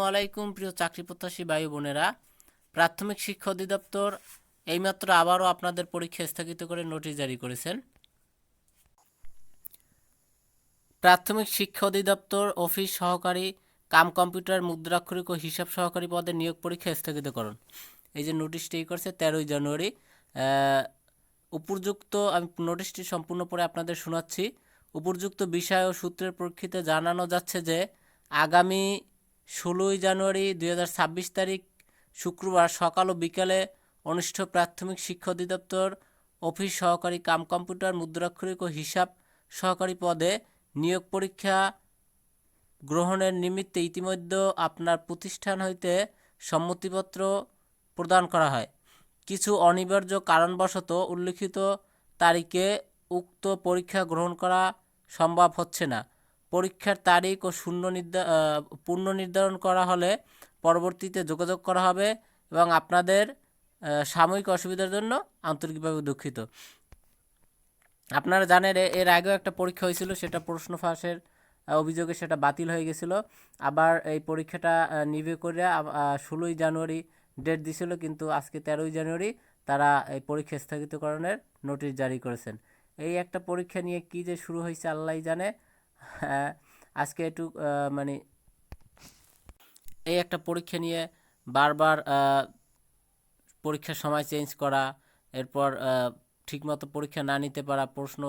আসসালামু আলাইকুম প্রিয় চাকরি প্রত্যাশী ভাই বোনেরা। প্রাথমিক শিক্ষা অধিদপ্তর এইমাত্র আবারও আপনাদের পরীক্ষা স্থগিত করে নোটিশ জারি করেছেন। প্রাথমিক শিক্ষা অধিদপ্তর অফিস সহকারী কাম কম্পিউটার, মুদ্রাক্ষরিক ও হিসাব সহকারী পদে নিয়োগ পরীক্ষা স্থগিতকরণ এই যে নোটিশটি করছে তেরোই জানুয়ারি উপযুক্ত আমি নোটিশটি সম্পূর্ণ পরে আপনাদের শোনাচ্ছি। উপযুক্ত বিষয় ও সূত্রের প্রেক্ষিতে জানানো যাচ্ছে যে, আগামী ষোলোই জানুয়ারি দুই হাজার ছাব্বিশ তারিখ, শুক্রবার সকাল ও বিকালে অনুষ্ঠিত প্রাথমিক শিক্ষা অধিদপ্তর অফিস সহকারী কাম কম্পিউটার, মুদ্রাক্ষরিক ও হিসাব সহকারী পদে নিয়োগ পরীক্ষা গ্রহণের নিমিত্তে ইতিমধ্যে আপনার প্রতিষ্ঠান হইতে সম্মতিপত্র প্রদান করা হয়। কিছু অনিবার্য কারণবশত উল্লিখিত তারিখে উক্ত পরীক্ষা গ্রহণ করা সম্ভব হচ্ছে না। পরীক্ষার তারিখ ও শূন্য পূর্ণ নির্ধারণ করা হলে পরবর্তীতে যোগাযোগ করা হবে এবং আপনাদের সাময়িক অসুবিধার জন্য আন্তরিকভাবে দুঃখিত। আপনারা জানেন এর আগেও একটা পরীক্ষা হয়েছিল, সেটা প্রশ্ন ফাঁসের অভিযোগে সেটা বাতিল হয়ে গেছিল। আবার এই পরীক্ষাটা নিবে করে ষোলোই জানুয়ারি ডেট দিছিল, কিন্তু আজকে তেরোই জানুয়ারি তারা এই পরীক্ষা স্থগিতকরণের নোটিশ জারি করেছেন। এই একটা পরীক্ষা নিয়ে কী যে শুরু হয়েছে, আল্লাহই জানে। আজকে একটু মানে এই একটা পরীক্ষা নিয়ে বারবার পরীক্ষার সময় চেঞ্জ করা, এরপর ঠিকমতো পরীক্ষা না নিতে পারা, প্রশ্ন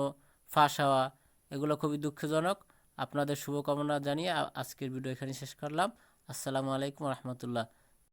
ফাঁস হওয়া, এগুলো খুবই দুঃখজনক। আপনাদের শুভকামনা জানিয়ে আজকের ভিডিও এখানে শেষ করলাম। আসসালামু আলাইকুম রহমতুল্লাহ।